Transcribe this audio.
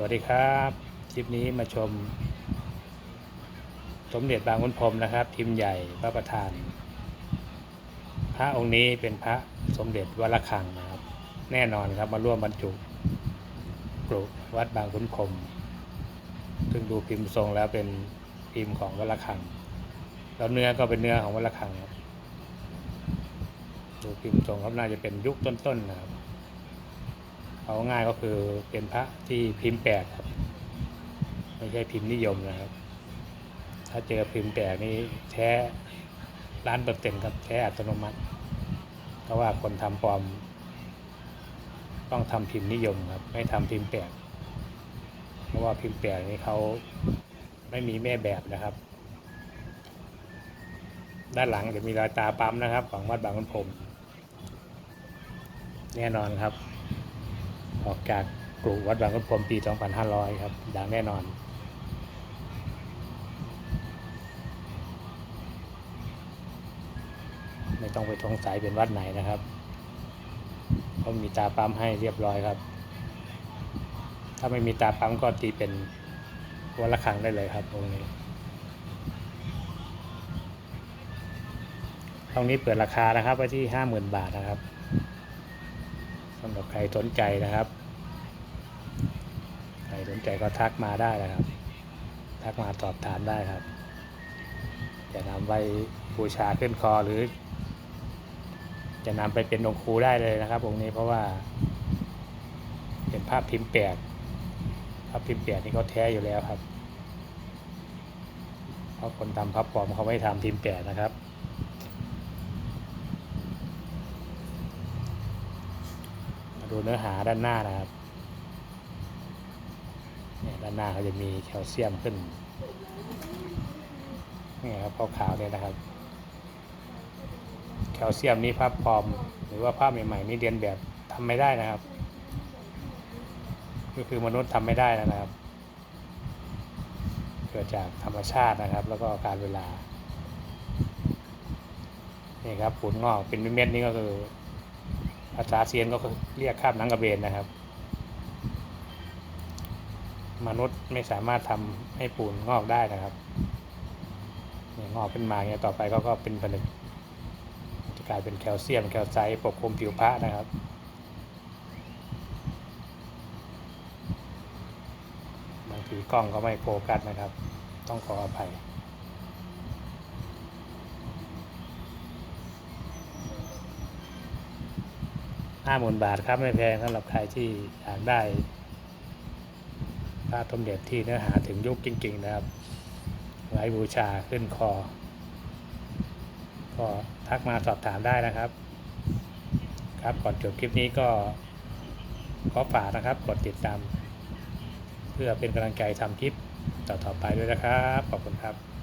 วัสดีครับคลิปนี้มาชม สมเด็จบางขุนพรมนะครับ พิมพ์ใหญ่พระประธาน พระองค์นี้เป็นพระสมเด็จวัดระฆังนะครับ แน่นอนครับมาร่วมบรรจุกรุวัดบางขุนพรมซึ่งดูพิมพ์ทรงแล้วเป็นพิมพ์ของวัดระฆังแล้วเนื้อก็เป็นเนื้อของวัดระฆังครับดูพิมพ์ทรงครับน่าจะเป็นยุคต้นๆนะครับ เอาง่ายก็คือเป็นพระที่พิมพ์แปลกครับ ไม่ใช่พิมพ์นิยมนะครับ ถ้าเจอพิมพ์แปลกนี่แท้ร้านเปอร์เซ็นต์ครับแท้อัตโนมัติเพราะว่าคนทำปลอม ต้องทำพิมพ์นิยมครับ ไม่ทำพิมพ์แปลกเพราะว่าพิมพ์แปลกนี่เขาไม่มีแม่แบบนะครับ ด้านหลังจะมีรอยตาปั๊มนะครับ ของวัดบางขุนพรมแน่นอนครับ ออกจากกรุวัดบางขุนพรหมปี 2500 ครับ ดังแน่นอน ไม่ต้องไปสงสัยเป็นวัดไหนนะครับเขามีตาปั๊มให้เรียบร้อยครับ ถ้าไม่มีตาปั๊มก็ตีเป็นวัดละครั้งได้เลยครับตรงนี้ตรงนี้เปิดราคานะครับไว้ที่ 50,000 บาทนะครับำหรับใครสนใจนะครับ ใครสนใจก็ทักมาได้นะครับ ทักมาสอบถามได้ครับจะนำไปบูชาขึ้นคอหรือ จะนำไปเป็นองค์ครูได้เลยนะครับองค์นี้เพราะว่า เป็นภาพพิมพ์แปดภาพพิมพ์แปดนี่เขาแท้อยู่แล้วครับ เพราะคนทำภาพปลอมเขาไม่ทำพิมพ์แปดนะครับ มา ดูเนื้อหาด้านหน้านะครับเนี่ยด้านหน้าเขาจะมีแคลเซียมขึ้นนี่ครับขาวๆเนี่ยนะครับ แคลเซียมนี้ภาพปลอม หรือว่าภาพใหม่ๆนี่เรียนแบบทำไม่ได้นะครับ ก็คือมนุษย์ทำไม่ได้นะครับ เกิดจากธรรมชาตินะครับ แล้วก็การเวลานี่ครับผุนงอกเป็นเม็ดๆนี่ก็คือ ภาษาเซียนก็เรียกข้ามหนังกระเบนนะครับ มนุษย์ไม่สามารถทำให้ปูนงอกได้นะครับเนี่ยงอกขึ้นมาเนี่ยต่อไปเขาก็เป็นผลึกจะกลายเป็นแคลเซียมแคลไซต์ปกคลุมผิวพระนะครับบางทีกล้องก็ไม่โฟกัสนะครับ ต้องขออภัย ห้าหมื่นบาทครับไม่แพงสำหรับใครที่อยากได้พระสมเด็จที่เนื้อหาถึงยุคจริง ๆ นะครับ ไว้บูชาขึ้นคอ ก็ทักมาสอบถามได้นะครับ ครับก่อนจบคลิปนี้ก็ขอฝากนะครับ กดติดตาม เพื่อเป็นกำลังใจทำคลิปต่อๆไปด้วยนะครับ ขอบคุณครับ